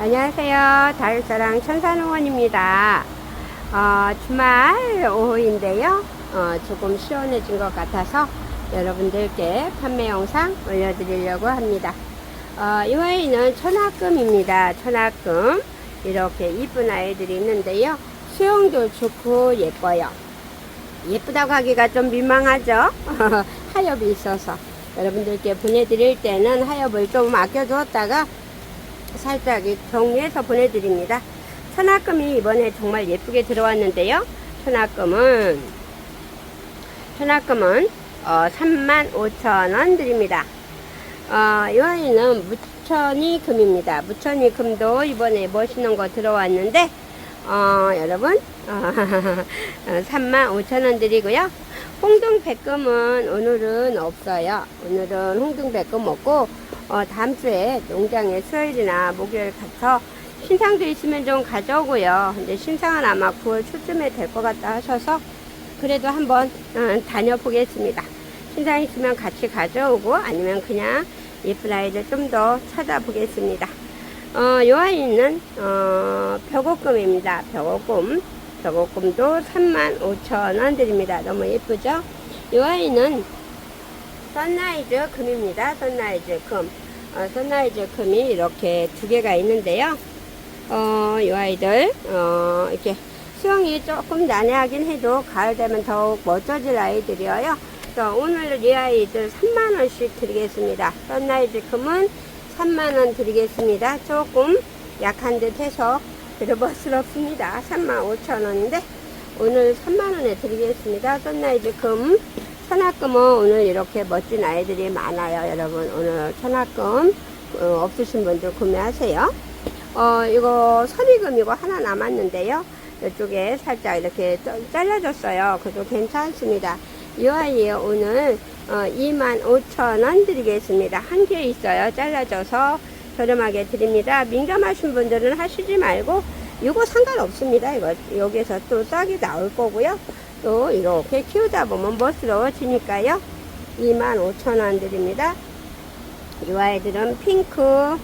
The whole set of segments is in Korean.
안녕하세요. 다육사랑 천산호원입니다. 어, 주말 오후인데요. 어, 조금 시원해진 것 같아서 여러분들께 판매 영상 올려드리려고 합니다. 어, 이 아이는 천하금입니다. 천하금. 이렇게 이쁜 아이들이 있는데요. 수영도 좋고 예뻐요. 예쁘다고 하기가 좀 민망하죠? 하엽이 있어서. 여러분들께 보내드릴 때는 하엽을 좀 아껴두었다가 살짝 정리해서 보내드립니다. 천하금이 이번에 정말 예쁘게 들어왔는데요. 천하금은 천하금은 어, 35,000원 드립니다. 어, 이 아이는 무천이 금입니다. 무천이 금도 이번에 멋있는 거 들어왔는데 어, 여러분 어, 35,000원 드리고요. 홍등 백금은 오늘은 없어요. 오늘은 홍등 백금 없고 어, 다음 주에 농장에 수요일이나 목요일 가서 신상도 있으면 좀 가져오고요. 근데 신상은 아마 9월 초쯤에 될 것 같다 하셔서 그래도 한번 어, 다녀보겠습니다. 신상 있으면 같이 가져오고 아니면 그냥 예쁜 아이들 좀 더 찾아보겠습니다. 어, 요 아이는 어, 벽옥금입니다. 벽옥금. 벽옥금도 35,000원 드립니다. 너무 예쁘죠? 요 아이는 선라이즈 금입니다. 선라이즈 금. 어, 선라이즈 금이 이렇게 두 개가 있는데요. 어, 이 아이들, 어, 이렇게 수영이 조금 난해하긴 해도 가을 되면 더욱 멋져질 아이들이에요. 그래서 오늘 이 아이들 3만원씩 드리겠습니다. 선라이즈 금은 3만원 드리겠습니다. 조금 약한 듯 해서 드려버스럽습니다. 35,000원인데 오늘 3만원에 드리겠습니다. 선라이즈 금. 천하금은 오늘 이렇게 멋진 아이들이 많아요, 여러분. 오늘 천하금 어, 없으신 분들 구매하세요. 어, 이거 선의금이고 하나 남았는데요. 이쪽에 살짝 이렇게 짜- 잘라줬어요. 그래도 괜찮습니다. 이 아이 오늘 어, 25,000원 드리겠습니다. 한 개 있어요. 잘라줘서 저렴하게 드립니다. 민감하신 분들은 하시지 말고 이거 상관없습니다. 이거 여기서 또 싹이 나올 거고요. 또 이렇게 키우다 보면 멋스러워지니까요. 25,000원 드립니다. 이 아이들은 핑크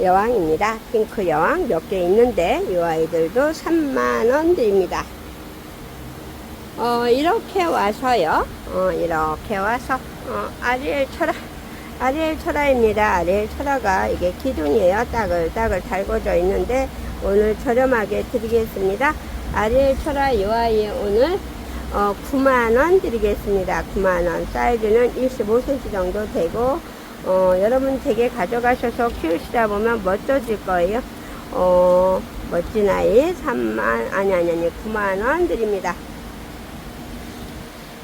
여왕입니다. 핑크 여왕 몇 개 있는데 이 아이들도 3만원 드립니다. 어, 이렇게 와서요. 어, 이렇게 와서 어, 아리엘 철아 아리엘 철아입니다. 아리엘 철아가 이게 기둥이에요. 따글따글 달궈져 있는데 오늘 저렴하게 드리겠습니다. 아리엘 철아 이 아이 오늘 어, 9만원 드리겠습니다. 9만원. 사이즈는 25cm 정도 되고, 어, 여러분 댁에 가져가셔서 키우시다 보면 멋져질 거예요. 어, 멋진 아이 3만, 아니, 아니, 아니, 9만원 드립니다.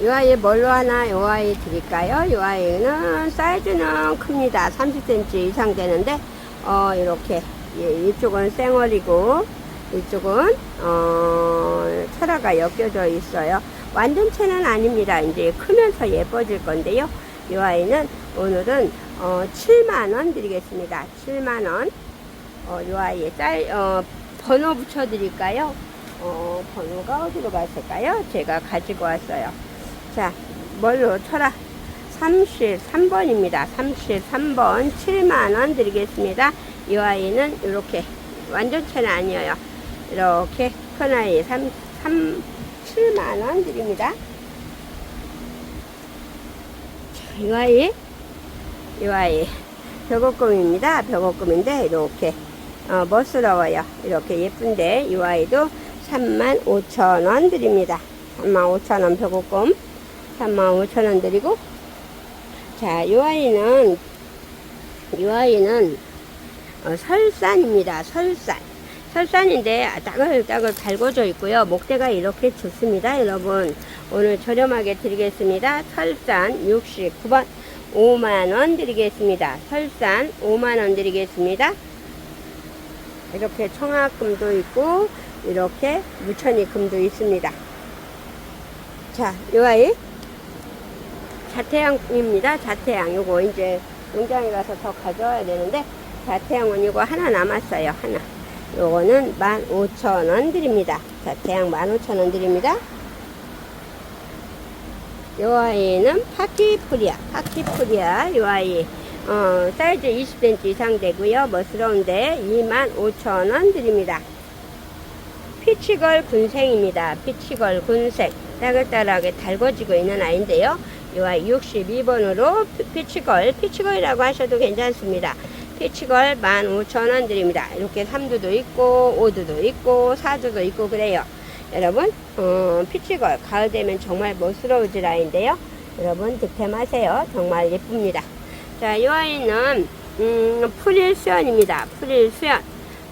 이 아이 뭘로 하나 이 아이 드릴까요? 이 아이는 사이즈는 큽니다. 30cm 이상 되는데, 어, 이렇게. 예, 이쪽은 쌩얼이고, 이쪽은 어, 철화가 엮여져 있어요. 완전체는 아닙니다. 이제 크면서 예뻐질 건데요. 이 아이는 오늘은 어, 7만 원 드리겠습니다. 7만 원. 어, 이 아이에 짤 어, 번호 붙여 드릴까요? 어, 번호가 어디로 갔을까요? 제가 가지고 왔어요. 자, 뭘로 철화 33번입니다. 33번 7만 원 드리겠습니다. 이 아이는 이렇게 완전체는 아니에요. 이렇게 큰 아이 3, 3, 7만원 드립니다. 자, 이 아이, 이 아이, 벽옥금입니다. 벽옥금인데, 이렇게, 어, 멋스러워요. 이렇게 예쁜데, 이 아이도 35,000원 드립니다. 35,000원 벽옥금. 35,000원 드리고, 자, 이 아이는, 이 아이는, 어, 설산입니다. 설산. 설산인데 따글따글 달궈져 있고요. 목대가 이렇게 좋습니다. 여러분 오늘 저렴하게 드리겠습니다. 설산 69번 5만원 드리겠습니다. 설산 5만원 드리겠습니다. 이렇게 청아금도 있고 이렇게 무천이 금도 있습니다. 자, 요 아이 자태양입니다. 자태양 요거 이제 농장에 가서 더 가져와야 되는데 자태양은 이거 하나 남았어요. 하나. 요거는 15,000원 드립니다. 자, 대양 15,000원 드립니다. 요 아이는 파키프리아, 파키프리아, 요 아이 어, 사이즈 20cm 이상 되고요. 멋스러운데 25,000원 드립니다. 피치걸 군생입니다. 피치걸 군생. 따글따글하게 달궈지고 있는 아이인데요. 이 아이 62번으로 피치걸, 피치걸이라고 하셔도 괜찮습니다. 피치걸 15,000원 드립니다. 이렇게 3두도 있고, 5두도 있고, 4두도 있고 그래요. 여러분, 어, 피치걸 가을 되면 정말 멋스러워질 아이인데요. 여러분 득템하세요. 정말 예쁩니다. 자, 이 아이는 음, 프릴 수연입니다. 프릴 수연.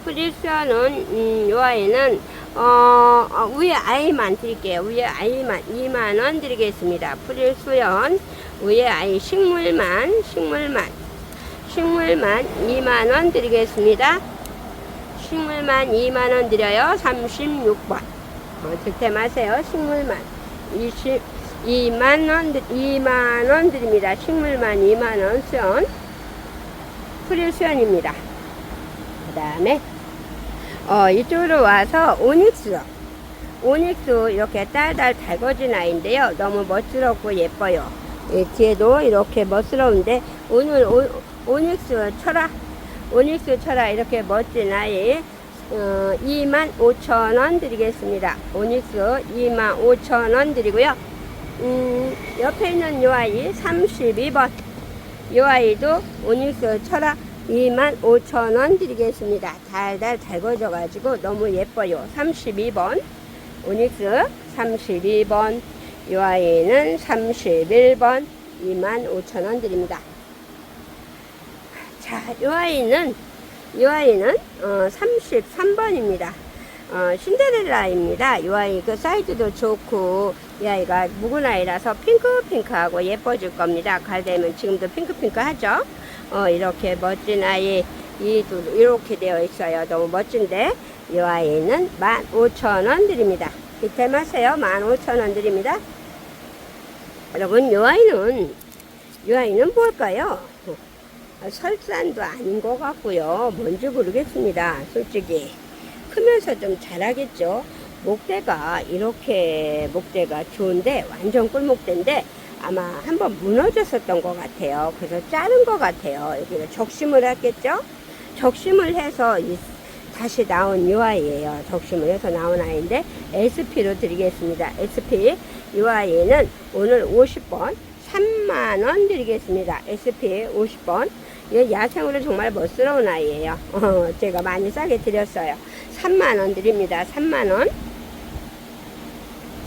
프릴 수연은 음, 이 아이는 어, 어, 위에 아이만 드릴게요. 위에 아이만 2만 원 드리겠습니다. 프릴 수연. 위에 아이 식물만 식물만 식물만 2만 원 드리겠습니다. 식물만 2만 원 드려요. 36번. 어, 득템하세요. 식물만 20 2만 원, 2만 원 드립니다. 식물만 2만 원 수연. 프릴 수연입니다. 그 다음에, 어, 이쪽으로 와서 오닉스. 오닉스 이렇게 딸딸 달궈진 아이인데요. 너무 멋스럽고 예뻐요. 이 뒤에도 이렇게 멋스러운데, 오늘 오, 오닉스 철아, 오닉스 철아 이렇게 멋진 아이, 어, 2만 5천 원 드리겠습니다. 오닉스 2만 5천 원 드리고요. 음, 옆에 있는 요 아이 32번 요 아이도 오닉스 철학 25,000원 드리겠습니다. 달달 달궈져 가지고 너무 예뻐요. 32번 오닉스 32번 요 아이는 31번 25,000원 드립니다. 자, 요 아이는 요 아이는 어, 33번입니다. 어, 신데렐라입니다. 이 아이 그 사이즈도 좋고 이 아이가 묵은 아이라서 핑크핑크하고 예뻐질 겁니다. 가을 되면 지금도 핑크핑크 하죠. 어, 이렇게 멋진 아이 이도 이렇게 되어 있어요. 너무 멋진데 이 아이는 15,000원 드립니다. 득템하세요. 15,000원 드립니다. 여러분 이 아이는 이 아이는 뭘까요? 어, 설산도 아닌 것 같고요. 뭔지 모르겠습니다. 솔직히. 크면서 좀 자라겠죠. 목대가 이렇게 목대가 좋은데 완전 꿀목대인데 아마 한번 무너졌었던 것 같아요. 그래서 자른 것 같아요. 여기를 적심을 했겠죠? 적심을 해서 이, 다시 나온 이 아이예요. 적심을 해서 나온 아이인데 SP로 드리겠습니다. SP 이 아이는 오늘 50번 3만원 드리겠습니다. SP 50번 이 야생으로 정말 멋스러운 아이예요. 어, 제가 많이 싸게 드렸어요. 3만원 드립니다. 3만원.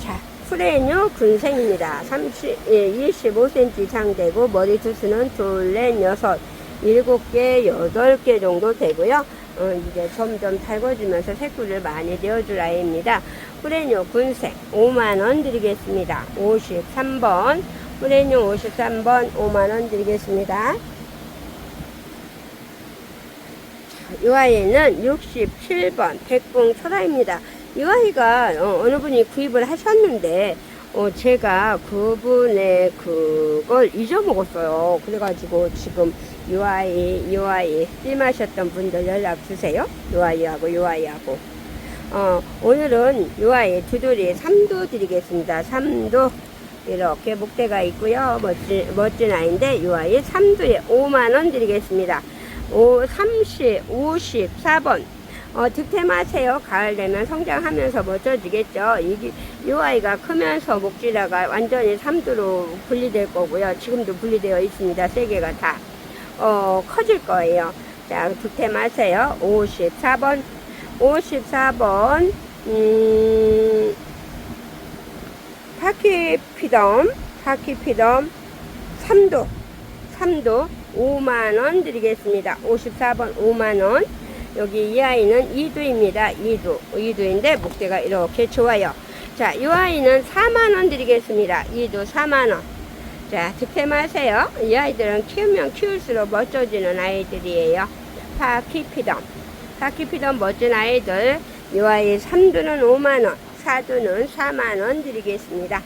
자, 프레뉴 군생입니다. 30, 예, 25cm 이상 되고, 머리 두수는 둘, 넷, 여섯, 일곱 개, 여덟 개 정도 되고요. 어, 이제 점점 달궈지면서 색구를 많이 내어줄 아이입니다. 프레뉴 군생 5만원 드리겠습니다. 53번. 프레뉴 53번 5만원 드리겠습니다. 이 아이는 67번 백봉 철아입니다. 이 아이가 어, 느 분이 구입을 하셨는데 어, 제가 그분의 그걸 잊어먹었어요. 그래가지고 지금 이 아이, 이 아이 찜하셨던 분들 연락 주세요. 이 아이하고 이 아이하고. 어, 오늘은 이 아이 두돌이 3도 드리겠습니다. 3도 이렇게 목대가 있고요. 멋진, 멋진 아이인데 이 아이 3도에 5만원 드리겠습니다. 5, 30, 54번. 어, 득템하세요. 가을 되면 성장하면서 멋져지겠죠. 이, 이 아이가 크면서 목질라가 완전히 삼두로 분리될 거고요. 지금도 분리되어 있습니다. 세 개가 다. 어, 커질 거예요. 자, 득템하세요. 54번. 54번. 음, 타키피덤. 타키피덤. 3도. 3도. 5만원 드리겠습니다. 54번 5만원. 여기 이 아이는 2두입니다. 2두. 2두인데 목대가 이렇게 좋아요. 자, 이 아이는 4만원 드리겠습니다. 2두 4만원. 자, 득템하세요. 이 아이들은 키우면 키울수록 멋져지는 아이들이에요. 파키피덤. 파키피덤 멋진 아이들. 이 아이 3두는 5만원. 4두는 4만원 드리겠습니다.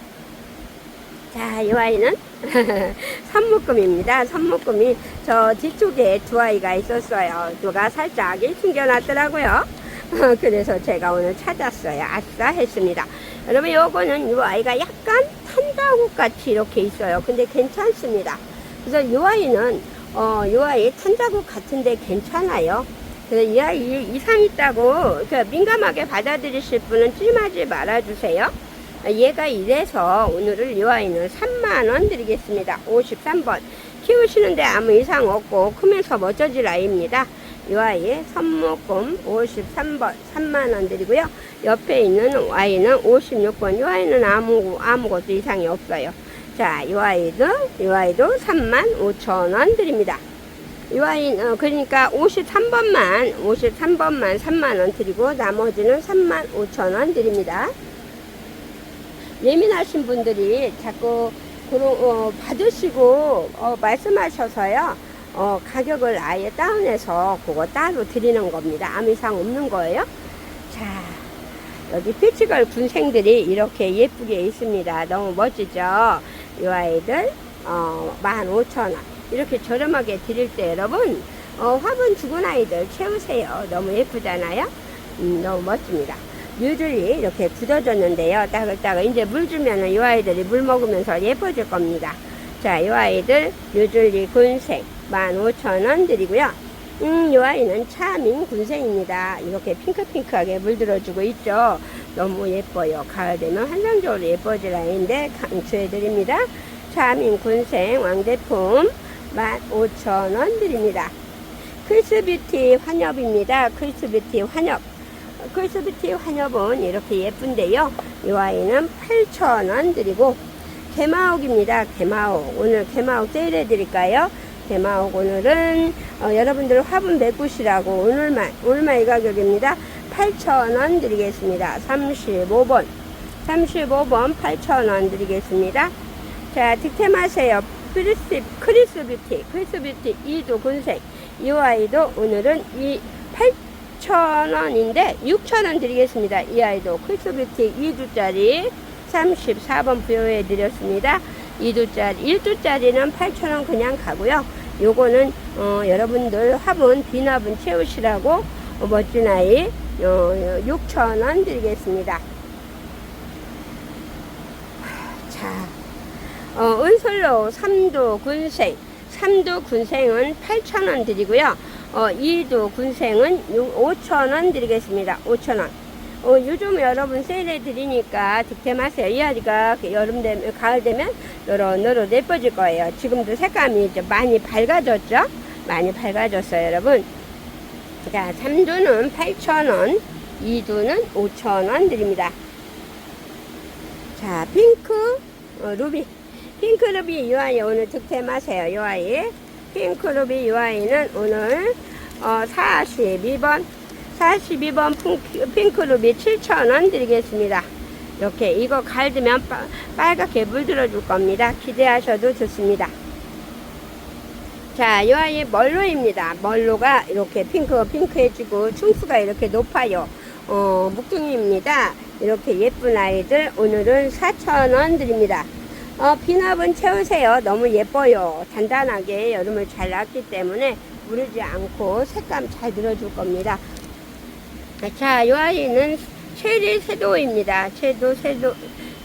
자, 이 아이는 선묶음입니다. 선묶음이 저 뒤쪽에 두 아이가 있었어요. 누가 살짝 숨겨놨더라고요. 그래서 제가 오늘 찾았어요. 아싸 했습니다. 여러분 요거는 이 아이가 약간 탄다국 같이 이렇게 있어요. 근데 괜찮습니다. 그래서 이 아이는 어, 이 아이 탄자국 같은데 괜찮아요. 그래서 이 아이 이상 있다고 그 민감하게 받아들이실 분은 찜하지 말아주세요. 얘가 이래서 오늘은 이 아이는 3만원 드리겠습니다. 53번. 키우시는데 아무 이상 없고 크면서 멋져질 아이입니다. 이 아이의 선무꿈 53번 3만원 드리고요. 옆에 있는 아이는 56번. 이 아이는 아무, 아무것도 이상이 없어요. 자, 이 아이도, 이 아이도 3만 5천원 드립니다. 이 아이, 어, 그러니까 53번만, 53번만 3만원 드리고 나머지는 3만 5천원 드립니다. 예민하신 분들이 자꾸 그런, 어, 받으시고, 어, 말씀하셔서요, 어, 가격을 아예 다운해서 그거 따로 드리는 겁니다. 아무 이상 없는 거예요. 자, 여기 피치걸 군생들이 이렇게 예쁘게 있습니다. 너무 멋지죠? 이 아이들, 어, 15,000원. 이렇게 저렴하게 드릴 때 여러분, 어, 화분 죽은 아이들 채우세요. 너무 예쁘잖아요? 음, 너무 멋집니다. 뮤들이 이렇게 굳어졌는데요. 따글따글. 이제 물 주면은 이 아이들이 물 먹으면서 예뻐질 겁니다. 자, 이 아이들 뮤들리 군생 15,000원 드리고요. 음, 이 아이는 차민 군생입니다. 이렇게 핑크핑크하게 물들어주고 있죠. 너무 예뻐요. 가을 되면 환상적으로 예뻐질 아이인데 강추해드립니다. 차민 군생 왕대품 15,000원 드립니다. 크리스뷰티 환엽입니다. 크리스뷰티 환엽. 크리스뷰티 환엽은 이렇게 예쁜데요. 이 아이는 8,000원 드리고 개마옥입니다. 개마옥. 오늘 개마옥 세일해 드릴까요? 개마옥 오늘은 어, 여러분들 화분 메꾸시라고 오늘만 오늘만 이 가격입니다. 8,000원 드리겠습니다. 35번 35번 8,000원 드리겠습니다. 자 득템하세요. 크리스 크리스 뷰티 크리스 뷰티 이도 군색 이 아이도 오늘은 이 8,000원인데 6,000원 드리겠습니다. 이 아이도 크리스 뷰티 2두짜리 34번 부여해 드렸습니다. 2두짜리 1두짜리는 8,000원 그냥 가고요. 요거는 어, 여러분들 화분 비납은 채우시라고 어, 멋진 아이 어, 6,000원 드리겠습니다. 자, 어, 은솔로 3도 군생 3도 군생은 8,000원 드리고요. 어, 2도 군생은 5,000원 드리겠습니다. 5,000원. 어, 요즘 여러분 세일해 드리니까 득템하세요. 이 아이가 여름 되면, 가을 되면 노릇노릇 예뻐질 거예요. 지금도 색감이 이제 많이 밝아졌죠? 많이 밝아졌어요, 여러분. 자, 3두는 8,000원, 2두는 5,000원 드립니다. 자, 핑크, 어, 루비. 핑크 루비 이 아이 오늘 득템하세요. 이 아이. 핑크 루비 이 아이는 오늘 어, 42번 42번 핑크 루비 7,000원 드리겠습니다. 이렇게 이거 갈드면 빠, 빨갛게 물들어 줄 겁니다. 기대하셔도 좋습니다. 자, 이 아이 멀로입니다. 멀로가 이렇게 핑크 핑크해지고 충수가 이렇게 높아요. 어, 묵둥이입니다. 이렇게 예쁜 아이들 오늘은 4,000원 드립니다. 어, 비납은 채우세요. 너무 예뻐요. 단단하게 여름을 잘 났기 때문에 무르지 않고 색감 잘 들어줄 겁니다. 자, 이 아이는 체리 세도입니다. 체도 세도,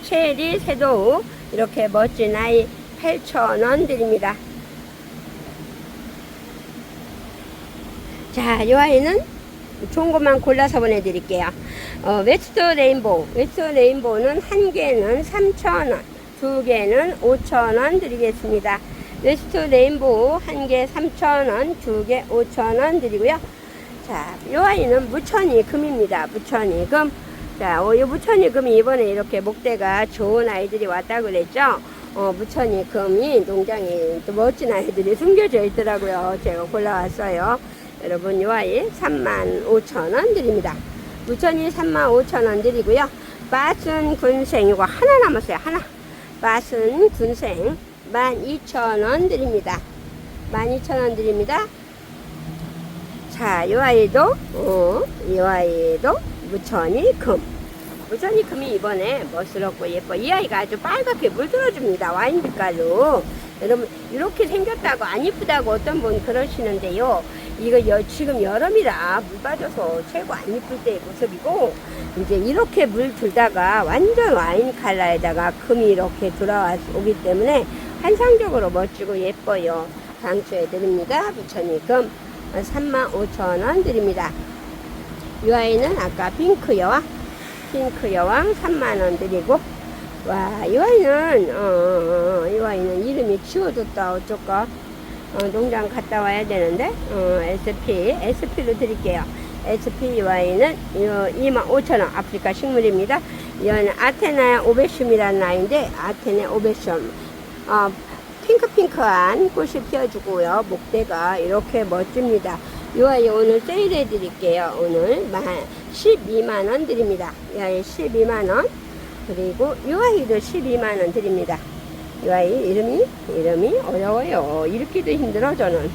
체리 세도 이렇게 멋진 아이 8,000원 드립니다. 자, 이 아이는 좋은 것만 골라서 보내드릴게요. 어, 웨스트 레인보우. 웨스트 레인보우는 한 개는 3,000원, 두 개는 5,000원 드리겠습니다. 웨스트 레인보우 한 개 3,000원, 두 개 5,000원 드리고요. 자, 이 아이는 무천이 금입니다. 무천이 금. 자, 어, 이 무천이 금이 이번에 이렇게 목대가 좋은 아이들이 왔다 그랬죠? 어, 무천이 금이 농장에 또 멋진 아이들이 숨겨져 있더라고요. 제가 골라왔어요. 여러분, 이 아이 35,000원 드립니다. 무천이 35,000원 드리고요. 맛은 군생, 이거 하나 남았어요. 하나. 맛은 군생 12,000원 드립니다. 12,000원 드립니다. 자, 이 아이도, 어, 이 아이도 무천이 금. 무천이 금이 이번에 멋스럽고 예뻐. 이 아이가 아주 빨갛게 물들어줍니다. 와인 빛깔로. 여러분, 이렇게 생겼다고 안 이쁘다고 어떤 분 그러시는데요. 이거 여, 지금 여름이라 물 빠져서 최고 안 이쁠 때의 모습이고, 이제 이렇게 물 들다가 완전 와인 컬러에다가 금이 이렇게 들어오기 때문에 환상적으로 멋지고 예뻐요. 강추해 드립니다. 부처님 금 35,000원 드립니다. 이 아이는 아까 핑크 여왕, 핑크 여왕 3만원 드리고, 와, 이 아이는, 어, 어, 어, 이 아이는 이름이 지워졌다, 어쩔까? 어, 농장 갔다 와야 되는데, 어, SP, SP로 드릴게요. SP 이 아이는 25,000원, 아프리카 식물입니다. 이거는 아테나 오베슘이라는 아이인데, 아테네 오베슘. 어, 핑크핑크한 꽃이 피어주고요. 목대가 이렇게 멋집니다. 이 아이 오늘 세일해 드릴게요. 오늘 만 12만원 드립니다. 이 아이 12만원. 그리고 이 아이도 12만원 드립니다. 이 아이 이름이, 이름이 어려워요. 읽기도 힘들어, 저는.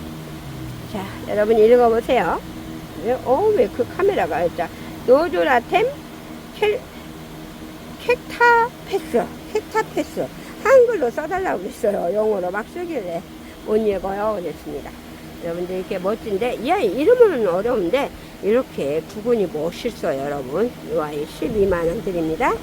자, 여러분 읽어보세요. 어, 왜 그 카메라가, 자, 노조라템 켈, 캡타패스, 캡타패스. 한글로 써달라고 그랬어요. 영어로 막 쓰길래 못 읽어요. 그랬습니다. 여러분들 이렇게 멋진데 이 아이 이름은 어려운데 이렇게 구근이 멋있어요. 여러분 이 아이 12만원 드립니다.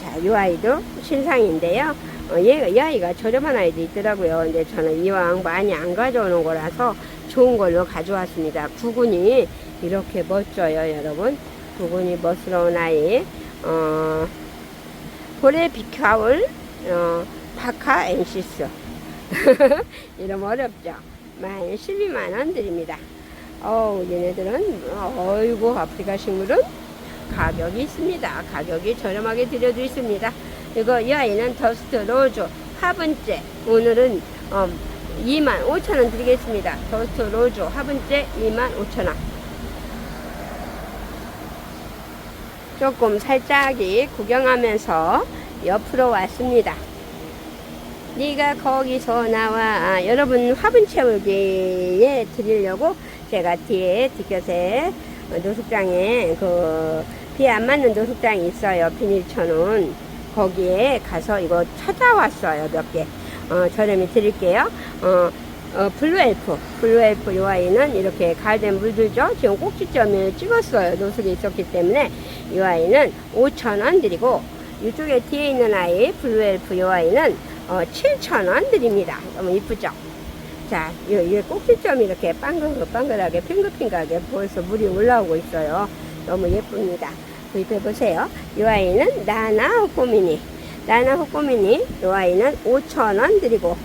자, 이 아이도 신상인데요. 어, 얘가, 이 아이가 저렴한 아이도 있더라고요. 근데 저는 이왕 많이 안 가져오는 거라서 좋은 걸로 가져왔습니다. 구근이 이렇게 멋져요, 여러분. 구근이 멋스러운 아이. 어, 볼에 비카울, 어, 파카 엔시스. 이름 어렵죠? 만 12만 원 드립니다. 어우, 얘네들은, 어이구, 아프리카 식물은 가격이 있습니다. 가격이 저렴하게 드려도 있습니다. 이거 이 아이는 더스트 로즈 화분째 오늘은 어, 2만 5천 원 드리겠습니다. 더스트 로즈 화분째 2만 5천 원. 조금 살짝이 구경하면서 옆으로 왔습니다. 네가 거기서 나와 아, 여러분 화분 채우기에 드리려고 제가 뒤에 뒷곁에 노숙장에 그 비 안 맞는 노숙장이 있어요 비닐 쳐놓은 거기에 가서 이거 찾아왔어요 몇 개. 어, 저렴히 드릴게요. 어, 어, 블루엘프. 블루엘프 요 아이는 이렇게 가을된 물들죠? 지금 꼭지점을 찍었어요. 노숙이 있었기 때문에 이 아이는 5천원 드리고 이쪽에 뒤에 있는 아이 블루엘프 요 아이는 어, 7천원 드립니다. 너무 이쁘죠? 자, 이, 이 꼭지점이 이렇게 빵글빵글하게 핑글핑글하게 벌써 물이 올라오고 있어요. 너무 예쁩니다. 구입해 보세요. 이 아이는 나나 호꼬미니. 나나 호꼬미니. 이 아이는 5,000원 드리고,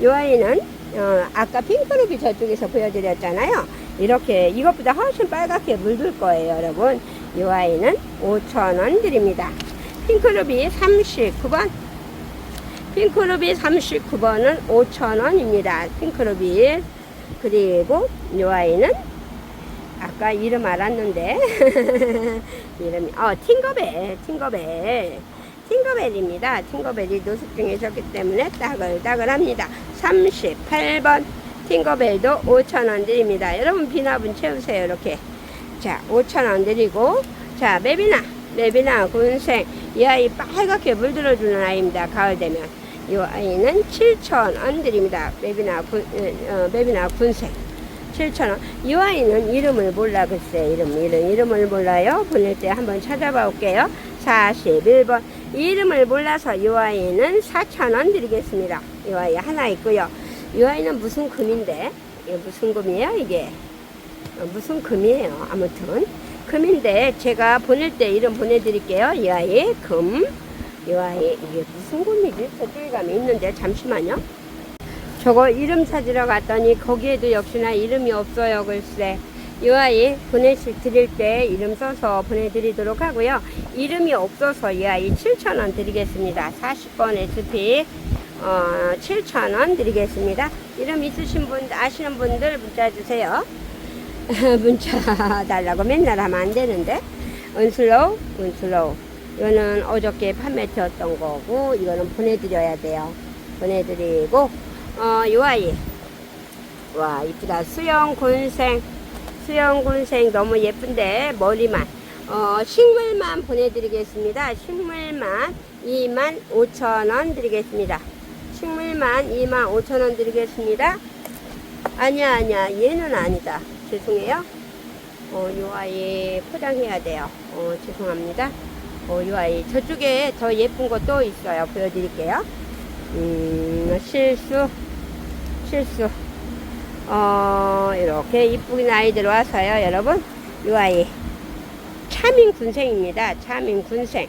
이 아이는, 어, 아까 핑크룩이 저쪽에서 보여드렸잖아요. 이렇게 이것보다 훨씬 빨갛게 물들 거예요, 여러분. 이 아이는 5,000원 드립니다. 핑크루비 39번. 핑크루비 39번은 5,000원입니다. 핑크루비. 그리고 이 아이는 아까 이름 알았는데 이름이 어 팅거벨 팅거벨 팅거벨입니다. 팅거벨이 노숙 중에 있었기 때문에 따글따글합니다. 38번 팅거벨도 5,000원 드립니다. 여러분 비납은 채우세요. 이렇게 자 5,000원 드리고 자 메비나 메비나 군생 이 아이 빨갛게 물들어주는 아이입니다. 가을 되면 이 아이는 7,000원 드립니다. 메비나 군 어, 메비나 군생 7,000원. 이 아이는 이름을 몰라 글쎄 이름 이름 이름을 몰라요. 보낼 때 한번 찾아봐 올게요. 41번 이름을 몰라서 이 아이는 4,000원 드리겠습니다. 이 아이 하나 있고요. 이 아이는 무슨 금인데 이게 무슨 금이에요 이게 어, 무슨 금이에요 아무튼 금인데 제가 보낼 때 이름 보내드릴게요 이 아이 금 이 아이 이게 무슨 금이지 가면 있는데 잠시만요 저거 이름 찾으러 갔더니 거기에도 역시나 이름이 없어요 글쎄. 이 아이 보내실 드릴 때 이름 써서 보내드리도록 하고요. 이름이 없어서 이 아이 7,000원 드리겠습니다. 40번 SP 어, 7,000원 드리겠습니다. 이름 있으신 분 아시는 분들 문자 주세요. 문자 달라고 맨날 하면 안 되는데. 은슬로우 은슬로우. 이거는 어저께 판매되었던 거고 이거는 보내드려야 돼요. 보내드리고 어 요 아이. 와 이쁘다. 수영 군생 수영 군생 너무 예쁜데 머리만. 어 식물만 보내드리겠습니다. 식물만 2만 5천원 드리겠습니다. 식물만 2만 5천원 드리겠습니다. 아니야 아니야. 얘는 아니다. 죄송해요. 어, 요 아이 포장해야 돼요. 어, 죄송합니다. 어, 요 아이 저쪽에 더 예쁜 거또 있어요. 보여드릴게요. 음, 실수 실수. 어, 이렇게 이쁘긴 아이 들어와서요, 여러분. 이 아이. 차민 군생입니다. 차민 군생.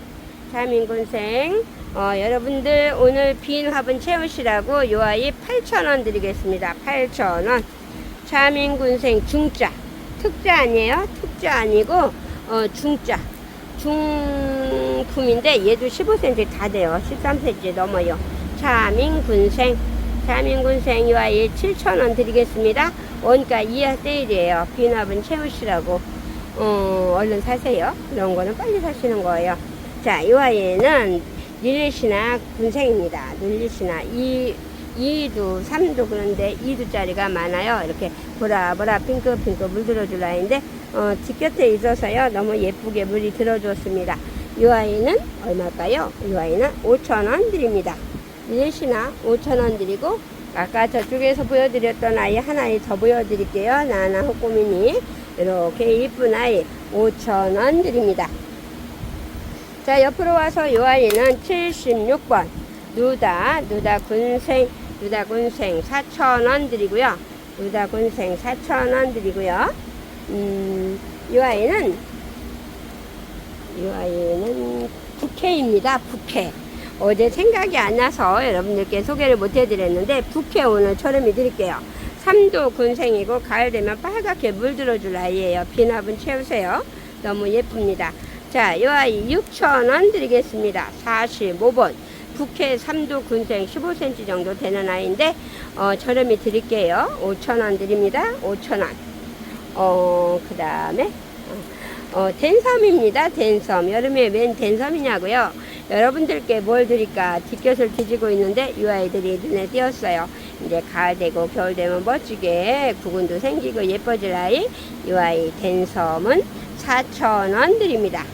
차민 군생. 어, 여러분들 오늘 빈 화분 채우시라고 이 아이 8,000원 드리겠습니다. 8,000원. 차민 군생 중자. 특자 아니에요? 특자 아니고, 어, 중자. 중품인데 얘도 15cm 다 돼요. 13cm 넘어요. 차민 군생. 군 생 이 아이 7,000원 드리겠습니다. 원가 이하 세일이에요. 빈 화분 채우시라고. 어, 얼른 사세요. 이런 거는 빨리 사시는 거예요. 자, 이 아이는 릴리시나 군생입니다. 릴리시나 2, 2두, 3두 그런데 2두짜리가 많아요. 이렇게 보라보라 핑크핑크 물들어줄 아이인데 어, 뒷곁에 있어서요. 너무 예쁘게 물이 들어줬습니다. 이 아이는 얼마일까요? 이 아이는 5,000원 드립니다. 릴리시나 5,000원 드리고 아까 저쪽에서 보여드렸던 아이 하나에 더 보여드릴게요. 나나 호꼬미니 이렇게 이쁜 아이 5,000원 드립니다. 자 옆으로 와서 이 아이는 76번 누다 누다 군생 누다 군생 4,000원 드리고요. 누다 군생 4,000원 드리고요. 음, 이 아이는 이 아이는 부캐입니다. 부캐. 어제 생각이 안 나서 여러분들께 소개를 못 해드렸는데 부캐 오늘 처럼이 드릴게요. 삼도 군생이고 가을 되면 빨갛게 물들어줄 아이예요. 비납은 채우세요. 너무 예쁩니다. 자, 이 아이 6,000원 드리겠습니다. 45번. 국회 3도 군생 15cm 정도 되는 아이인데 어, 저렴이 드릴게요. 5,000원 드립니다. 5,000원. 어, 그 다음에 어, 댄섬입니다. 댄섬. 여름에 웬 댄섬이냐고요? 여러분들께 뭘 드릴까? 뒷곁을 뒤지고 있는데 이 아이들이 눈에 띄었어요. 이제 가을 되고 겨울 되면 멋지게 구근도 생기고 예뻐질 아이. 이 아이 댄섬은 4,000원 드립니다.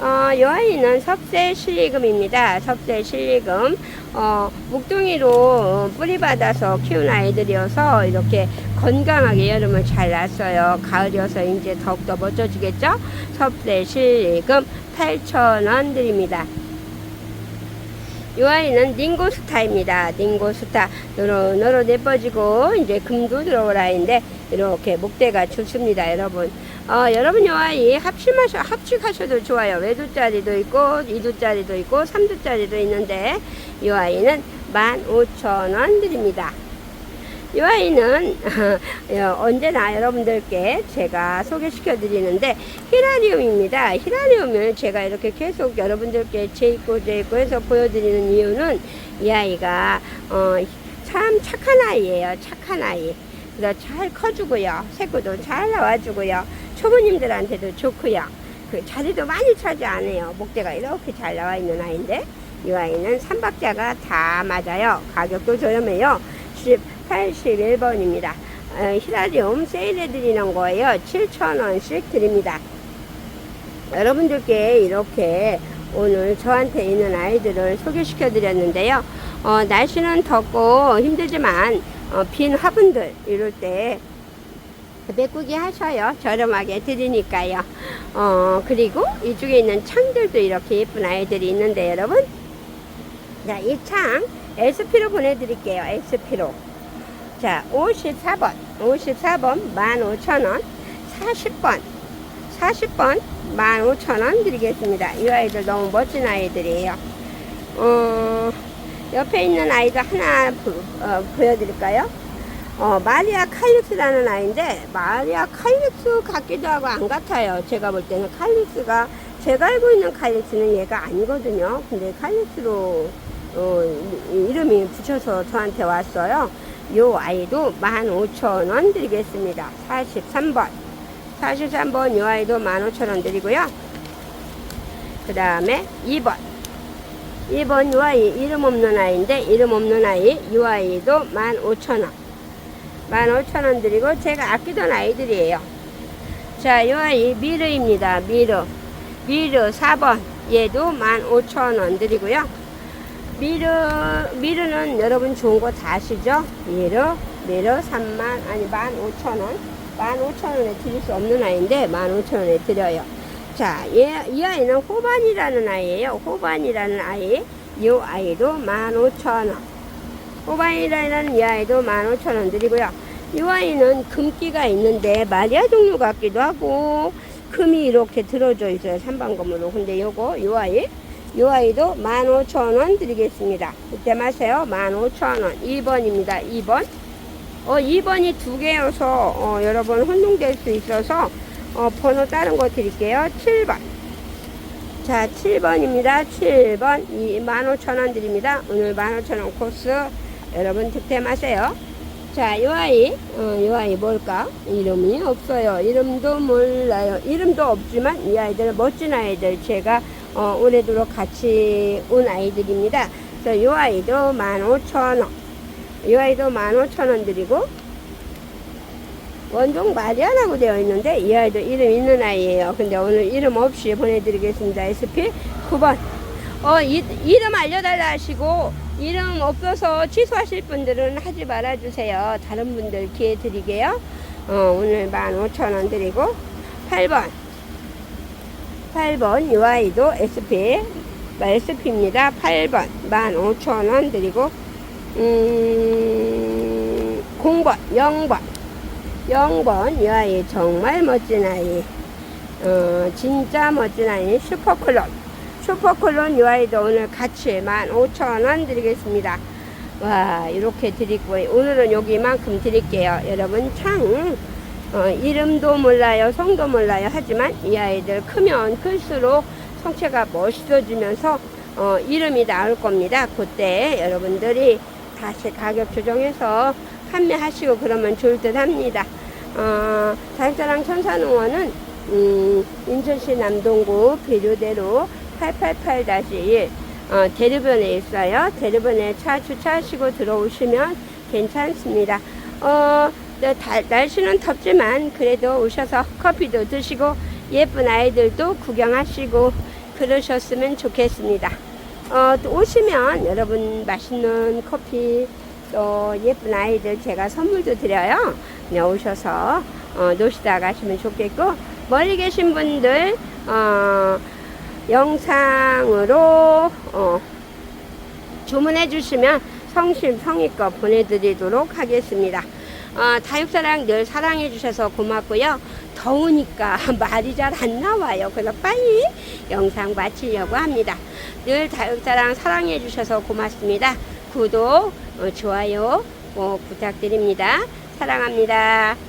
어, 이 아이는 섭세 실리금입니다. 섭세 실리금. 어, 묵둥이로 뿌리 받아서 키운 아이들이어서 이렇게 건강하게 여름을 잘 났어요. 가을이어서 이제 더욱더 멋져지겠죠? 섭세 실리금 8,000원 드립니다. 이 아이는 닝고스타입니다. 닝고스타. 노릇노릇 예뻐지고, 이제 금도 들어올 아이인데, 이렇게 목대가 좋습니다, 여러분. 어, 여러분 이 아이 합심하셔, 합식하셔도 좋아요. 외두짜리도 있고, 이두짜리도 있고, 삼두짜리도 있는데, 이 아이는 15,000원 드립니다. 이 아이는 어, 언제나 여러분들께 제가 소개시켜 드리는데 히라리움입니다. 히라리움을 제가 이렇게 계속 여러분들께 제입고 제입고 해서 보여드리는 이유는 이 아이가 어, 참 착한 아이예요. 착한 아이. 그래서 잘 커주고요. 새끼도 잘 나와주고요. 초보님들한테도 좋고요. 그 자리도 많이 차지 않아요. 목대가 이렇게 잘 나와 있는 아이인데 이 아이는 삼박자가 다 맞아요. 가격도 저렴해요. 81번입니다. 어, 히라리움 세일해 드리는 거예요. 7,000원씩 드립니다. 여러분들께 이렇게 오늘 저한테 있는 아이들을 소개시켜 드렸는데요. 어, 날씨는 덥고 힘들지만 어, 빈 화분들 이럴 때 메꾸기 하셔요. 저렴하게 드리니까요. 어, 그리고 이쪽에 있는 창들도 이렇게 예쁜 아이들이 있는데 여러분. 자, 이 창 SP로 보내드릴게요. SP로. 자, 54번. 54번 15,000원. 40번. 40번 15,000원 드리겠습니다. 이 아이들 너무 멋진 아이들이에요. 어, 옆에 있는 아이도 하나 보, 어, 보여드릴까요? 어, 마리아 칼릭스라는 아이인데, 마리아 칼릭스 같기도 하고 안 같아요. 제가 볼 때는 칼릭스가, 제가 알고 있는 칼릭스는 얘가 아니거든요. 근데 칼릭스로, 어, 이- 이름이 붙여서 저한테 왔어요. 요 아이도 15,000원 드리겠습니다. 43번. 43번 요 아이도 15,000원 드리고요. 그 다음에 2번. 2번 요 아이 이름 없는 아이인데 이름 없는 아이 요 아이도 15,000원. 15,000원 드리고 제가 아끼던 아이들이에요. 자, 요 아이 미르입니다. 미르. 미르 4번. 얘도 15,000원 드리고요. 미르, 미르는 여러분 좋은 거 다 아시죠? 미르, 미르 3만, 아니 15,000원. 15,000원에 드릴 수 없는 아이인데 15,000원에 드려요. 자, 얘, 이 아이는 호반이라는 아이예요. 호반이라는 아이. 이 아이도 15,000원. 꼬바이라는 이 아이도 15,000원 드리고요. 이 아이는 금기가 있는데 마리아 종류 같기도 하고 금이 이렇게 들어져 있어요. 삼방금으로. 근데 요거 이 아이 이 아이도 15,000원 드리겠습니다. 그때 마세요. 15,000원. 2번입니다. 2번. 어, 2번이 두 개여서 어, 여러분 혼동될 수 있어서 어, 번호 다른 거 드릴게요. 7번. 자, 7번입니다. 7번. 15,000원 드립니다. 오늘 15,000원 코스 여러분 득템하세요. 자, 이 아이, 어, 이 아이 뭘까? 이름이 없어요. 이름도 몰라요. 이름도 없지만 이 아이들 멋진 아이들 제가 어, 올해도록 같이 온 아이들입니다. 그래서 이 아이도 15,000원. 이 아이도 15,000원 드리고 원종 마리아라고 되어 있는데 이 아이도 이름 있는 아이예요. 근데 오늘 이름 없이 보내드리겠습니다. SP 9번. 어, 이, 이름 알려달라 하시고 이름 없어서 취소하실 분들은 하지 말아주세요. 다른 분들 기회 드리게요. 어, 오늘 15,000원 드리고 8번. 8번 이 아이도 SP SP입니다. 8번 15,000원 드리고 음, 0번 0번. 0번 이 아이 정말 멋진 아이. 어, 진짜 멋진 아이. 슈퍼클론. 슈퍼클론 이 아이도 오늘 같이 15,000원 드리겠습니다. 와 이렇게 드리고 오늘은 여기만큼 드릴게요. 여러분 창 어, 이름도 몰라요 성도 몰라요 하지만 이 아이들 크면 클수록 성체가 멋있어지면서 어, 이름이 나올 겁니다 그때 여러분들이 다시 가격 조정해서 판매하시고 그러면 좋을 듯 합니다. 어, 다육사랑 천산농원은 음, 인천시 남동구 비료대로 888-1 어, 대류변에 있어요. 대류변에 차 주차하시고 들어오시면 괜찮습니다. 어, 날씨는 덥지만 그래도 오셔서 커피도 드시고 예쁜 아이들도 구경하시고 그러셨으면 좋겠습니다. 어, 또 오시면 여러분 맛있는 커피 또 예쁜 아이들 제가 선물도 드려요. 그냥 오셔서 어, 노시다 가시면 좋겠고 멀리 계신 분들 어, 영상으로 어, 주문해 주시면 성심 성의껏 보내드리도록 하겠습니다. 어, 다육사랑 늘 사랑해 주셔서 고맙고요. 더우니까 말이 잘 안 나와요. 그래서 빨리 영상 마치려고 합니다. 늘 다육사랑 사랑해 주셔서 고맙습니다. 구독, 어, 좋아요 꼭 부탁드립니다. 사랑합니다.